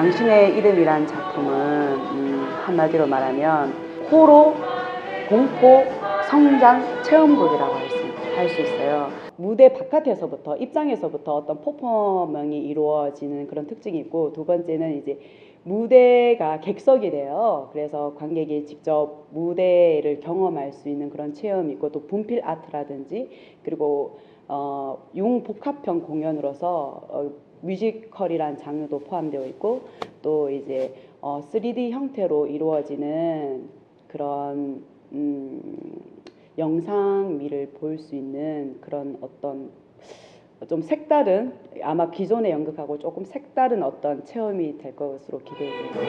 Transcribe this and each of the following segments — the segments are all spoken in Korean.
당신의 이름이란 작품은 음, 한마디로 말하면 호로, 공포, 성장, 체험극이라고 할 수 있어요. 무대 바깥에서부터 입장에서부터 어떤 퍼포먼이 이루어지는 그런 특징이 있고 두 번째는 이제 무대가 객석이 돼요. 그래서 관객이 직접 무대를 경험할 수 있는 그런 체험이 있고 또 분필 아트라든지 그리고 어, 융복합형 공연으로서 어, 뮤지컬이란 장르도 포함되어 있고 또 이제 어, 3D 형태로 이루어지는 그런 음, 영상미를 볼 수 있는 그런 어떤 좀 색다른 아마 기존의 연극하고 조금 색다른 어떤 체험이 될 것으로 기대됩니다.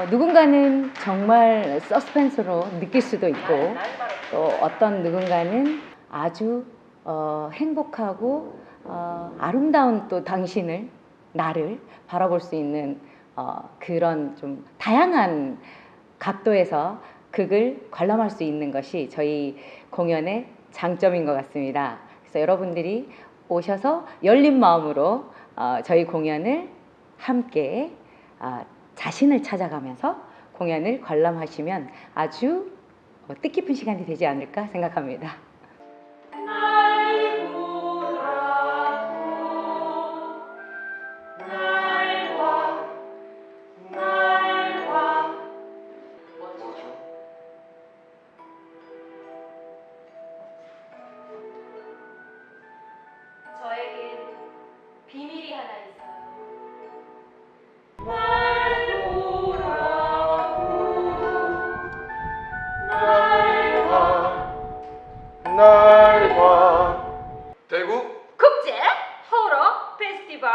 어, 누군가는 정말 서스펜스로 느낄 수도 있고 또 어떤 누군가는 아주 어, 행복하고 어, 아름다운 또 당신을 나를 바라볼 수 있는 어, 그런 좀 다양한 각도에서 극을 관람할 수 있는 것이 저희 공연의 장점인 것 같습니다. 그래서 여러분들이 오셔서 열린 마음으로 어, 저희 공연을 함께 아, 자신을 찾아가면서 공연을 관람하시면 아주 어, 뜻깊은 시간이 되지 않을까 생각합니다. 날과 대구 국제 호러 페스티벌.